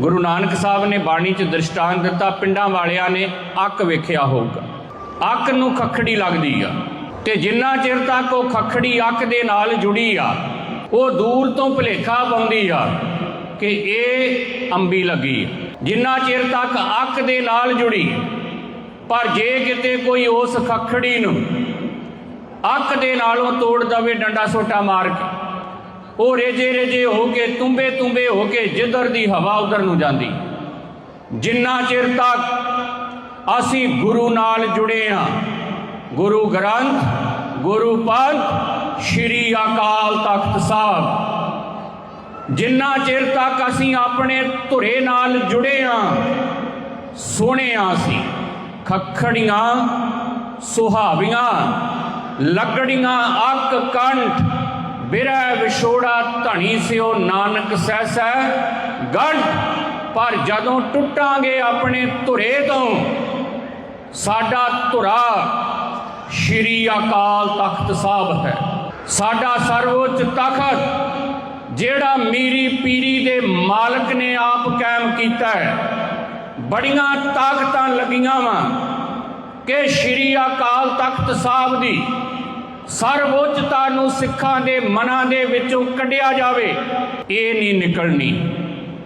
ਗੁਰੂ ਨਾਨਕ ਸਾਹਿਬ ਨੇ ਬਾਣੀ 'ਚ ਦ੍ਰਿਸ਼ਟਾਂਤ ਦਿੱਤਾ, ਪਿੰਡਾਂ ਵਾਲਿਆਂ ਨੇ ਅੱਕ ਵੇਖਿਆ ਹੋਊਗਾ। ਅੱਕ ਨੂੰ ਖੱਖੜੀ ਲੱਗਦੀ ਆ ਤੇ ਜਿੰਨਾ ਚਿਰ ਤੱਕ ਉਹ ਖੱਖੜੀ ਅੱਕ ਦੇ ਨਾਲ ਜੁੜੀ ਆ, ਉਹ ਦੂਰ ਤੋਂ ਭੁਲੇਖਾ ਪਾਉਂਦੀ ਆ ਕਿ ਇਹ ਅੰਬੀ ਲੱਗੀ ਜਿੰਨਾ ਚਿਰ ਤੱਕ ਅੱਕ ਦੇ ਨਾਲ ਜੁੜੀ, ਪਰ ਜੇ ਕਿਤੇ ਕੋਈ ਉਸ ਖੱਖੜੀ ਨੂੰ ਅੱਕ ਦੇ ਨਾਲੋਂ ਤੋੜ ਦਵੇ, ਡੰਡਾ ਸੋਟਾ ਮਾਰ ਕੇ। ਉਹ ਰੇਜੇ ਰੇਜੇ ਹੋ ਕੇ, ਤੁੰਬੇ ਤੁੰਬੇ ਹੋ ਕੇ ਜਿੱਧਰ ਦੀ ਹਵਾ ਉਧਰ ਨੂੰ ਜਾਂਦੀ। ਜਿੰਨਾ ਚਿਰ ਤੱਕ ਅਸੀਂ ਗੁਰੂ ਨਾਲ ਜੁੜੇ ਹਾਂ, ਗੁਰੂ ਗ੍ਰੰਥ, ਗੁਰੂ ਪੰਥ, ਸ਼੍ਰੀ ਅਕਾਲ ਤਖਤ ਸਾਹਿਬ, ਜਿੰਨਾ ਚਿਰ ਤੱਕ ਅਸੀਂ ਆਪਣੇ ਧੁਰੇ ਨਾਲ ਜੁੜੇ ਹਾਂ, ਸੋਹਣਿਆ ਅਸੀਂ, ਖੱਖੜੀਆਂ, ਸੁਹਾਵੀਆਂ, ਲੱਗੜੀਆਂ ਅੱਕ ਕੰਠ ਬਿਰਹਿ ਵਿਛੋੜਾ ਧਣੀ ਸਿਓ ਨਾਨਕ ਸਹਿਸੈ ਗੰਢ, ਪਰ ਜਦੋਂ ਟੁੱਟਾਂਗੇ ਆਪਣੇ ਧੁਰੇ ਤੋਂ, ਸਾਡਾ ਧੁਰਾ ਸ਼੍ਰੀ ਅਕਾਲ ਤਖਤ ਸਾਹਿਬ ਹੈ। ਸਾਡਾ ਸਰਵਉੱਚ ਤਖਤ, ਜਿਹੜਾ ਮੀਰੀ ਪੀਰੀ ਦੇ ਮਾਲਕ ਨੇ ਆਪ ਕਾਇਮ ਕੀਤਾ ਹੈ, ਬੜੀਆਂ ਤਾਕਤਾਂ ਲੱਗੀਆਂ ਵਾਂ ਕਿ ਸ਼੍ਰੀ ਅਕਾਲ ਤਖਤ ਸਾਹਿਬ ਦੀ ਸਰਵਉੱਚਤਾ ਨੂੰ ਸਿੱਖਾਂ ਦੇ ਮਨਾਂ ਦੇ ਵਿੱਚੋਂ ਕੱਢਿਆ ਜਾਵੇ ਇਹ ਨਹੀਂ ਨਿਕਲਣੀ।